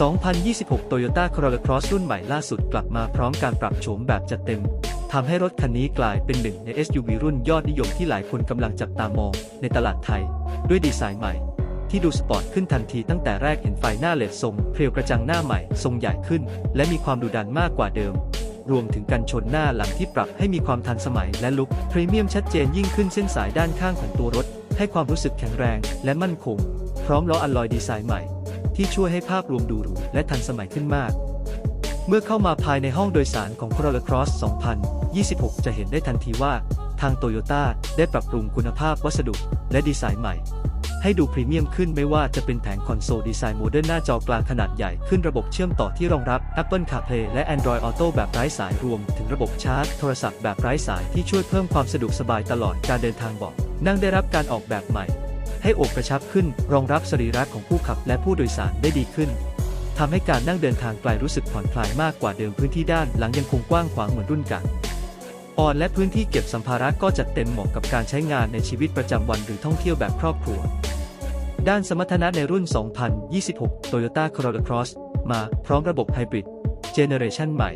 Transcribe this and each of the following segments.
2026 Toyota Corolla Cross รุ่นใหม่ล่าสุดกลับมาพร้อมการปรับโฉมแบบจัดเต็ม ทำให้รถคันนี้กลายเป็นหนึ่งใน SUV รุ่นยอดนิยมที่หลายคนกำลังจับตามองในตลาดไทย ด้วยดีไซน์ใหม่ ที่ดูสปอร์ตขึ้นทันทีตั้งแต่แรกเห็นไฟหน้าเลดทรงเพรียวกระจังหน้าใหม่ทรงใหญ่ขึ้น และมีความดุดันมากกว่าเดิม รวมถึงกันชนหน้าหลังที่ปรับให้มีความทันสมัยและลุคพรีเมียมชัดเจนยิ่งขึ้นเส้นสายด้านข้างของตัวรถ ให้ความรู้สึกแข็งแรง และมั่นคง พร้อมล้ออัลลอยดีไซน์ใหม่ ที่ช่วยให้ภาพรวมดูหรูและทันสมัยขึ้นมาก เมื่อเข้ามาภายในห้องโดยสารของ Corolla Cross 2026 จะเห็นได้ทันทีว่า ทางโตโยต้าได้ปรับปรุงคุณภาพวัสดุและดีไซน์ใหม่ ให้ดูพรีเมียมขึ้นไม่ว่าจะเป็นแผงคอนโซลดีไซน์โมเดิร์นหน้าจอกลางขนาดใหญ่ขึ้นระบบเชื่อมต่อที่รองรับ Apple CarPlay และ Android Auto แบบไร้สายรวม ถึงระบบชาร์จโทรศัพท์แบบไร้สายที่ช่วยเพิ่มความสะดวกสบายตลอดการเดินทางบอกนั่งได้รับการออกแบบใหม่ ให้อกกระชับขึ้น รองรับสรีระของผู้ขับและผู้โดยสารได้ดีขึ้นทำให้การนั่งเดินทางไกลรู้สึกผ่อนคลายมากกว่าเดิมพื้นที่ด้านหลังยังคงกว้างขวางเหมือนรุ่นเก่าอ่อนและพื้นที่เก็บสัมภาระก็จัดเต็มเหมาะกับการใช้งานในชีวิตประจำวันหรือท่องเที่ยวแบบครอบครัว ด้านสมรรถนะในรุ่น 2026 Toyota Corolla Cross มาพร้อมระบบไฮบริดเจเนอเรชันใหม่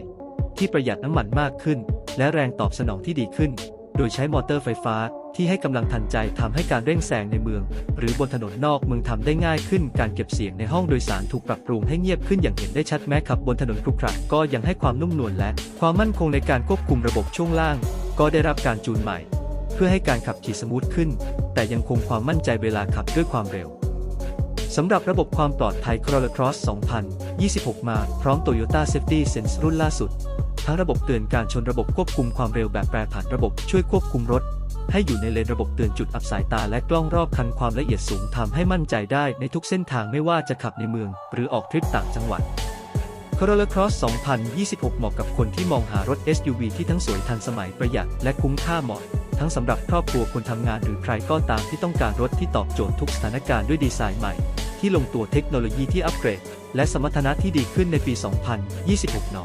ที่ประหยัดน้ำมันมากขึ้น และแรงตอบสนองที่ดีขึ้น โดยใช้มอเตอร์ไฟฟ้าที่ให้กำลังทันใจทำให้การเร่งแซงในเมือง หรือบนถนนนอกเมืองทำได้ง่ายขึ้น การเก็บเสียงในห้องโดยสารถูกปรับปรุงให้เงียบขึ้นอย่างเห็นได้ชัดแม้ขับบนถนนครุขระก็ยังให้ความนุ่มนวลและ ความมั่นคงในการควบคุมระบบช่วงล่าง ก็ได้รับการจูนใหม่ เพื่อให้การขับขี่สมูทขึ้น แต่ยังคงความมั่นใจเวลาขับด้วยความเร็วสำหรับระบบความปลอดภัย Corolla Cross 2026 มาพร้อม Toyota Safety Sense รุ่นล่าสุด ทั้งระบบเตือนการชนระบบควบคุมความเร็วแบบแปรผันระบบช่วยควบคุมรถ ให้อยู่ในเลนระบบเตือนจุดอับสายตาและกล้องรอบคันความละเอียดสูงทำให้มั่นใจได้ในทุกเส้นทางไม่ว่าจะขับในเมือง หรือออกทริปต่างจังหวัด Corolla Cross 2026 เหมาะกับคนที่มองหารถ SUV ที่ทั้งสวยทันสมัยประหยัดและคุ้มค่าเหมาะ ทั้งสำหรับครอบครัวคนทำงานหรือใครก็ตามที่ต้องการรถที่ตอบโจทย์ทุกสถานการณ์ด้วยดีไซน์ใหม่ ที่ลงตัวเทคโนโลยีที่อัปเกรด และสมรรถนะที่ดีขึ้นในปี 2026น